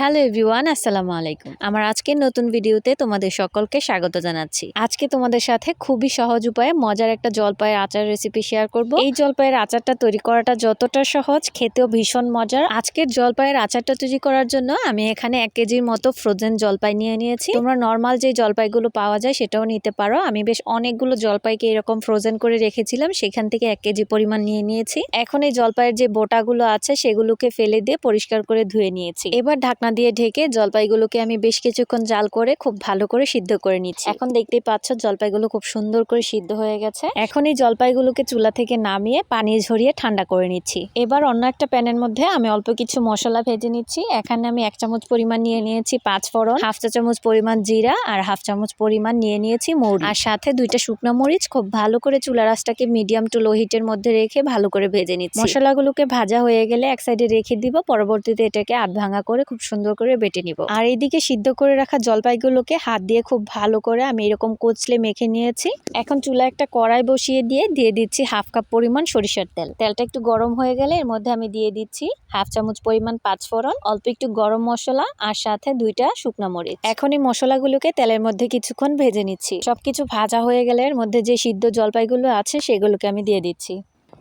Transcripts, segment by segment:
Hello everyone, আসসালামু আলাইকুম। আমার আজকের নতুন ভিডিওতে তোমাদের সকলকে স্বাগত জানাচ্ছি। আজকে তোমাদের সাথে খুবই সহজ উপায়ে মজার একটা জলপাইয়ের আচার রেসিপি শেয়ার করব। এই জলপাইয়ের আচারটা তৈরি করাটা যতটা সহজ, খেতেও ভীষণ মজার। আজকের জলপাইয়ের আচারটা তৈরি করার জন্য আমি এখানে এক কেজির মতো ফ্রোজেন জলপাই নিয়ে নিয়েছি। তোমরা নর্মাল যে জলপাইগুলো পাওয়া যায় সেটাও নিতে পারো। আমি বেশ অনেকগুলো জলপাইকে এরকম ফ্রোজেন করে রেখেছিলাম, সেখান থেকে এক কেজি পরিমাণ নিয়ে নিয়েছি। এখন এই জলপাইয়ের যে বোটাগুলো আছে, সেগুলোকে ফেলে দিয়ে পরিষ্কার করে ধুয়ে নিয়েছি। এবার ঢাকনা দিয়ে ঢেকে জলপাইগুলোকে আমি বেশ কিছুক্ষণ জাল করে খুব ভালো করে সিদ্ধ করে নিচ্ছি। এখন দেখতেই পাচ্ছ জলপাইগুলো খুব সুন্দর করে সিদ্ধ হয়ে গেছে। এখন এই জলপাইগুলোকে চুলা থেকে নামিয়ে পানি ঝরিয়ে ঠান্ডা করে নিচ্ছি। এবার অন্য একটা প্যানের মধ্যে আমি অল্প কিছু মশলা ভেজে নিচ্ছি। এখানে আমি এক চামচ পরিমাণ নিয়ে নিয়েছি পাঁচ ফোড়ন, হাফ চা চামচ পরিমাণ জিরা আর হাফ চামচ পরিমাণ নিয়ে নিয়েছি মৌরি। আর সাথে দুইটা শুকনো মরিচ খুব ভালো করে চুলা রাসটাকে মিডিয়াম টু লো হিটের মধ্যে রেখে ভালো করে ভেজে নিচ্ছি। মশলাগুলোকে ভাজা হয়ে গেলে এক সাইডে রেখে দিব, পরবর্তীতে এটাকে আধ ভাঙা করে খুব সুন্দর করে বেটে নিব। আর এইদিকে সিদ্ধ করে রাখা জলপাইগুলোকে হাত দিয়ে খুব ভালো করে আমি এরকম কোচলে মেখে নিয়েছি। এখন চুলা একটা কড়াই বসিয়ে দিয়ে দিয়ে দিচ্ছি হাফ কাপ পরিমাণ সরিষার তেল। তেলটা একটু গরম হয়ে গেলে এর মধ্যে আমি দিয়ে দিচ্ছি হাফ চামচ পরিমাণ পাঁচ পাঁচফোড়ন, অল্প একটু গরম মশলা আর সাথে দুইটা শুকনো মরিচ। এখন এই মশলাগুলোকে তেলের মধ্যে কিছুক্ষণ ভেজে নিচ্ছি। সবকিছু ভাজা হয়ে গেলে এর মধ্যে যে সিদ্ধ জলপাইগুলো আছে সেগুলোকে আমি দিয়ে দিচ্ছি।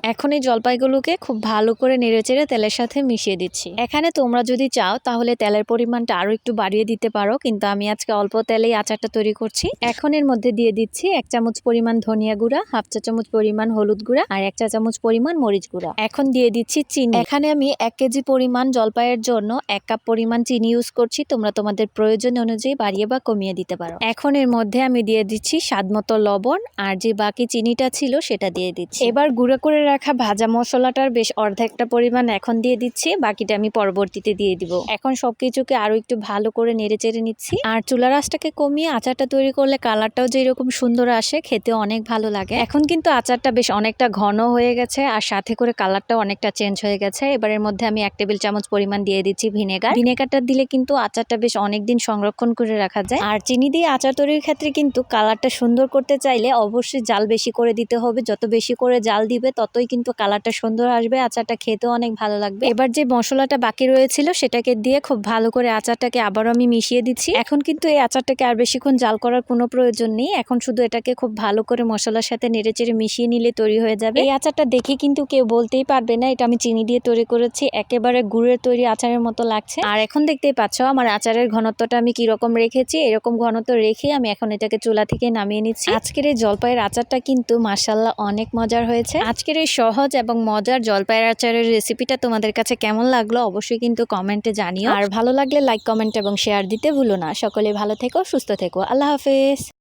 এখন এই জলপাইগুলোকে খুব ভালো করে নেড়েচেড়ে তেলের সাথে মিশিয়ে দিচ্ছি। এখানে তোমরা যদি চাও, তাহলে তেলের পরিমাণটা আরও একটু বাড়িয়ে দিতে পারো, কিন্তু আমি আজকে অল্প তেলেই আচারটা তৈরি করছি। এখন এর মধ্যে দিয়ে দিচ্ছি এক চামচ পরিমাণ ধনিয়া গুঁড়া, হাফ চা চামচ পরিমাণ হলুদ গুঁড়া, আর এক চা চামচ পরিমাণ মরিচ গুঁড়া। এখন দিয়ে দিচ্ছি চিনি। এখানে আমি এক কেজি পরিমাণ জলপাইয়ের জন্য এক কাপ পরিমাণ চিনি ইউজ করছি, তোমরা তোমাদের প্রয়োজন অনুযায়ী বাড়িয়ে বা কমিয়ে দিতে পারো। এখন এর মধ্যে আমি দিয়ে দিচ্ছি স্বাদ মতো লবণ, আর যে বাকি চিনিটা ছিল সেটা দিয়ে দিচ্ছি। এবার গুঁড়া করে রাখা ভাজা মশলাটার বেশ অর্ধেকটা পরিমাণ এখন দিয়ে দিচ্ছি, বাকিটা আমি পরবর্তীতে দিয়ে দিব। এখন সবকিছুকে আরও একটু ভালো করে নেড়ে চেড়ে নিচ্ছি। আর চুলা রাসটাকে কমিয়ে আচারটা তৈরি করলে কালারটাও যে এরকম সুন্দর আসে খেতে অনেক ভালো লাগে। এখন কিন্তু আচারটা বেশ অনেকটা ঘন হয়ে গেছে, আর সাথে করে কালারটাও অনেকটা চেঞ্জ হয়ে গেছে। এবারের মধ্যে আমি এক টেবিল চামচ পরিমাণ দিয়ে দিচ্ছি ভিনেগার। ভিনেগারটা দিলে কিন্তু আচারটা বেশ অনেকদিন সংরক্ষণ করে রাখা যায়। আর চিনি দিয়ে আচার তৈরির ক্ষেত্রে কিন্তু কালারটা সুন্দর করতে চাইলে অবশ্যই জাল বেশি করে দিতে হবে। যত বেশি করে জাল দিবে ততই কিন্তু কালারটা সুন্দর আসবে, আচারটা খেতেও অনেক ভালো লাগবে। এবার যে মশলাটা বাকি রয়েছিল, সেটাকে দিয়ে খুব ভালো করে আচারটাকে আবারও আমি মিশিয়ে দিচ্ছি। এখন কিন্তু এই আচারটাকে আর বেশিক্ষণ জাল করার কোনো প্রয়োজন নেই। এখন শুধু এটাকে খুব ভালো করে মশলার সাথে নেড়েচেড়ে মিশিয়ে নিলে তৈরি হয়ে যাবে। এই আচারটা দেখে কিন্তু কেউ বলতেই পারবে না, এটা আমি চিনি দিয়ে তৈরি করেছি। একেবারে গুড়ের তৈরি আচারের মতো লাগছে। আর এখন দেখতেই পাচ্ছ, আমার আচারের ঘনত্বটা আমি কীরকম রেখেছি। এরকম ঘনত্ব রেখে আমি এখন এটাকে চুলা থেকে নামিয়ে নিচ্ছি। আজকের এই জলপাইয়ের আচারটা কিন্তু মাসাল্লাহ অনেক মজার হয়েছে। আজকের এই সহজ এবং মজার জলপাইয়ের আচারের রেসিপিটা তোমাদের কাছে কেমন লাগল অবশ্যই কিন্তু কমেন্টে জানিও। আর ভালো লাগলে লাইক কমেন্ট এবং শেয়ার দিতে ভুলো না। সকলে ভালো থেকো, সুস্থ থেকো। আল্লাহ হাফেজ।